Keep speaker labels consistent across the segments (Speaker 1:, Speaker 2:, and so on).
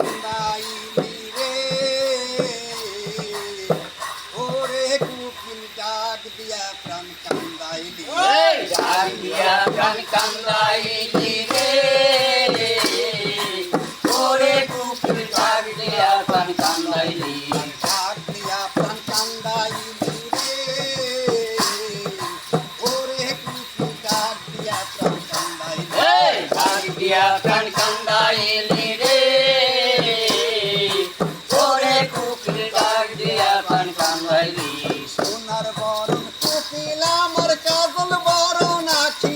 Speaker 1: কান্দাইলি রে ওরে কুকিল ডাক দিয়া প্রাণ কান্দাইলি
Speaker 2: ডাক দিয়া প্রাণ কান্দাইলি
Speaker 1: রে ওরে কুকিল ডাক দিয়া প্রাণ কান্দাইলি
Speaker 2: ডাক দিয়া প্রাণ কান্দাইলি Yeah, can
Speaker 1: come down. কোকিল ডাক দিয়া পান
Speaker 2: কামাইলি সোনার বরণ কোকিল আমার কাজল বরণ আখি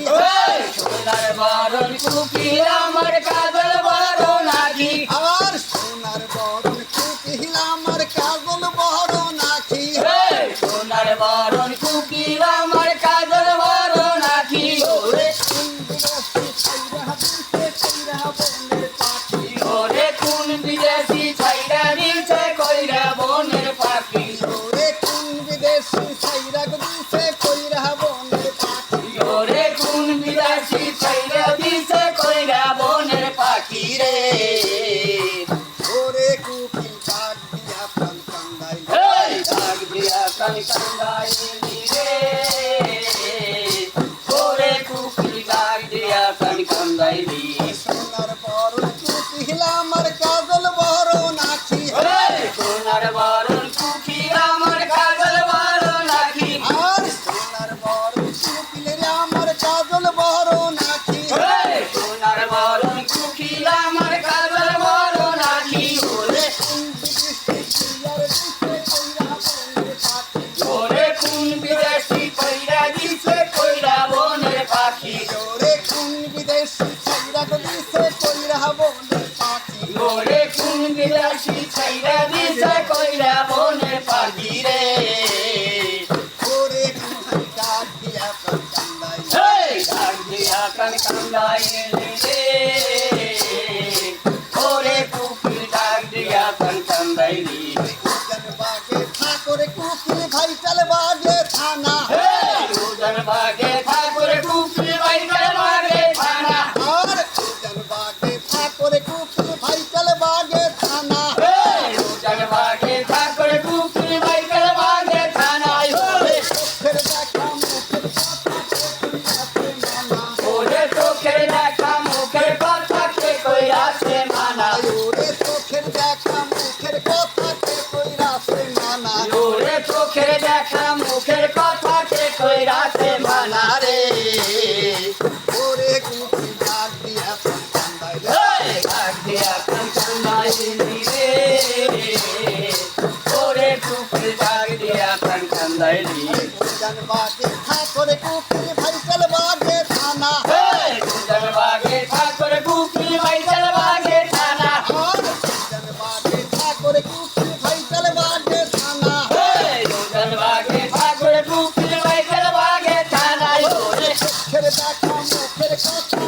Speaker 2: বিদেশি ছাইরা দিছে কইরা বনের পাখি।
Speaker 1: রে কোন বিদেশি ছাইরা দিছে কইরা বনের পাখি
Speaker 2: রে।
Speaker 1: ওরে কুকিল কাক দিয়া প্রাণ কান্দাই
Speaker 2: কাক দিয়া
Speaker 1: প্রাণ কান্দাই বিলাসী ছাইরা দিছে কইরা বনে পাখি
Speaker 2: রে কান কান্দাই রে। ওরে কুকুর ডাক দিয়া কান
Speaker 1: কান্দাই
Speaker 2: রে।
Speaker 1: ঠাকুরে কুকুর ভাই চাল বাজে থানা
Speaker 2: ওরে
Speaker 1: কুকি ডাক দিয়া কান্দাই
Speaker 2: রে ডাক দিয়া
Speaker 1: কান্দাই
Speaker 2: রে ওরে কুকি ডাক দিয়া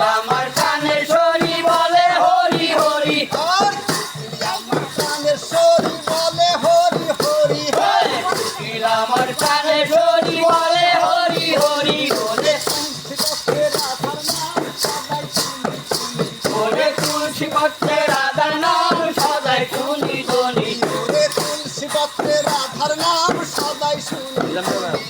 Speaker 1: আমার কানের শনি বলে হরি হরি।
Speaker 2: আমার কানের শনি বলে হরি হরি।
Speaker 1: হ্যাঁ, আমার কানের শনি বলে হরি হরি।
Speaker 2: বলে বলে
Speaker 1: তুলসী পত্রে রাধা নাম সদাই শুনি
Speaker 3: ধনি তুলসী পত্রে রাধার নাম সদাই শুনি।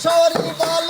Speaker 1: সরি বল